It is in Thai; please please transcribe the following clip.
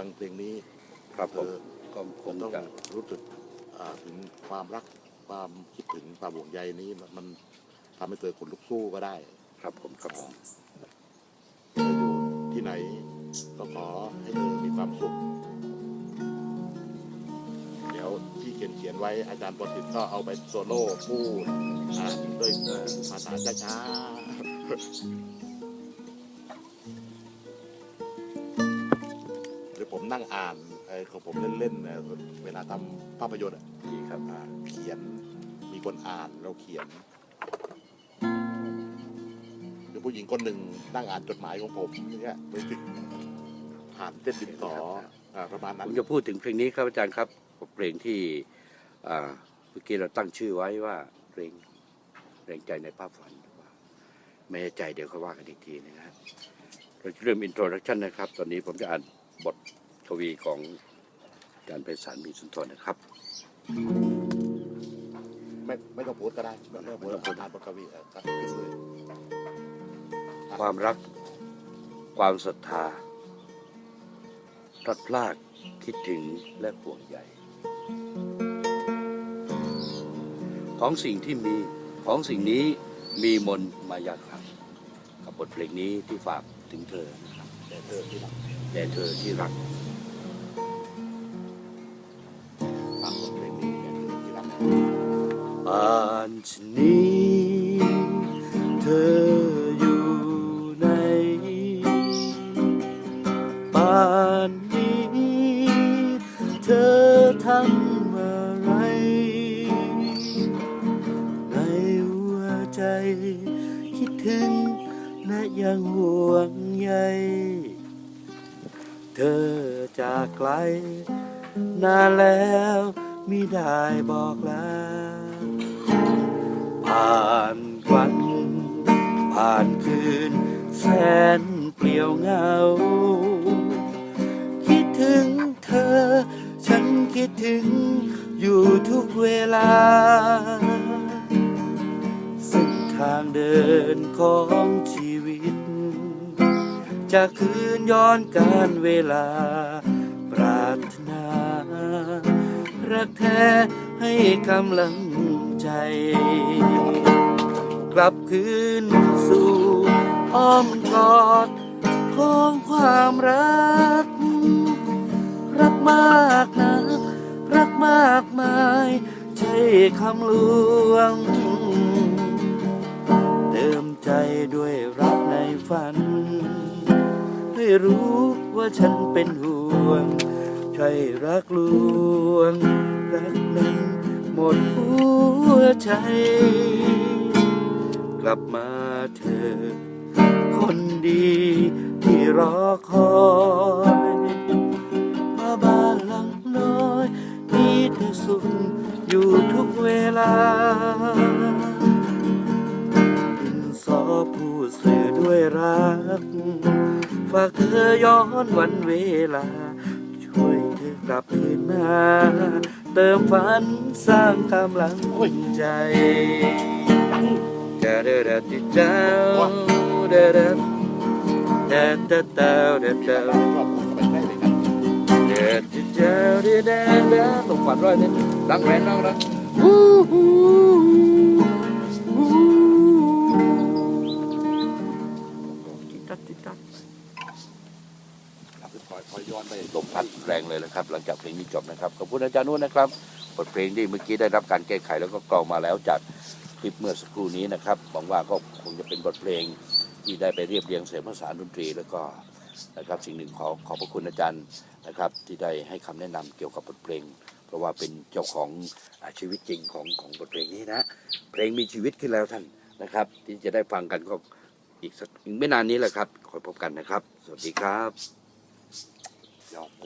ฟังเพลงนี้ครับผมเออก็คผมงต้องจะ รู้สึกอ่าถึงความรักความคิดถึงความห่วงใยนี้มันมันทำให้เธอขนลุกสู้ก็ได้ ครับผมครับผม เธออยู่ที่ไหนก็ขอให้เธอมีความสุข เดี๋ยวที่เขียนเขียนไว้อาจารย์ปอติดก็เอาไปโซโล่พูดอ่านด้วยภาษาช้าๆ นั่งอ่านไอ้ของผมเล่นๆเนี่ยเวลาทำภาพยนตร์อะดีครับอ่าเขียนมีคนอ่านเราเขียนหรือผู้หญิงคนหนึ่งนั่งอ่านจดหมายของผมอย่างเงี้ยไปถึงผ่านเส้นดินสออ่าประมาณผนั้นมจะพูดถึงเพลงนี้ครับอาจารย์ครับเพลงที่อ่าเมื่อกี้เราตั้งชื่อไว้ว่าเพลงเพลงใจในภาพฝันไม่แน่ใจเดี๋ยวเขาว่ากันอีกทีนะครับเราจะเริ่มอินโทรดักชันนะครับ ตอนนี้ผมจะอ่านบท กวีของอาจารย์ไพศาลมีสุนทรนะครับ ไม่ไม่ต้องพูดก็ได้ไม่ต้องพูดอ่านบทกวีเออครับขึ้นเลยความรัก ความศรัทธาพลัดพรากคิดถึงและห่วงใยของสิ่งที่มีของสิ่งนี้มีมนต์มายาคลังกับบทเพลงนี้ที่ฝากถึงเธอนะครับแต่เธอที่หลังแด่เธอที่รัก อนชนนี้ เธออยู่ในป่านนี้ เธอทำอะไร ในหัวใจ คิดถึงและยังห่วงใย เธอจากไกล นานแล้วมิได้บอกลา ผ่านวัน ผ่านคืน แสนเปลี่ยวเหงา คิดถึงเธอ ฉันคิดถึงอยู่ทุกเวลา เส้นทางเดินของชีวิต จะคืนย้อนการเวลา ปรารถนา รักแท้ให้กำลัง ใจ กลับคืนสู่อ้อมกอดของความรัก รักมากนะรักมากมาย ใช่คำลวง เติมใจด้วยรักในฝัน ให้รู้ว่าฉันเป็นห่วง ใช่รักลวง รักนั้น หมดหัวใจ กลับมาเธอ คนดีที่รอคอยมาบ้านหลังน้อยมีแต่สุขอยู่ทุกเวลาดินสอผู้สื่อด้วยรัก ฝากเธอย้อนวันเวลา ช่วยเธอกลับคืนมา เติมฝันสร้างกำลังใจดาดาดาดิดาวดาดาดาดาดาดาดาเดดเจ้าเดดเดตกฝันร้อยเดรังแดวนน้องรักติดตัดติดตัด คอยย้อนไปลมพัดแรงเลยนะครับ หลังจากเพลงนี้จบนะครับขอบคุณอาจารย์นุ่นนะครับบทเพลงที่เมื่อกี้ได้รับการแก้ไขแล้วก็กรองมาแล้วจากคลิปเมื่อสักครู่นี้นะครับหวังว่าก็คงจะเป็นบทเพลงที่ได้ไปเรียบเรียงเสียงภาษาดนตรีแล้วก็นะครับสิ่งหนึ่งขอขอบพระคุณอาจารย์นะครับ ที่ได้ให้คำแนะนำเกี่ยวกับบทเพลง เพราะว่าเป็นเจ้าของอชีวิตจริงของของบทเพลงนี้นะเพลงมีชีวิตขึ้นแล้วท่านนะครับ ที่จะได้ฟังกันก็อีกสักอีกไม่นานนี้แหละครับคอยพบกันนะครับ สวัสดีครับ y'all.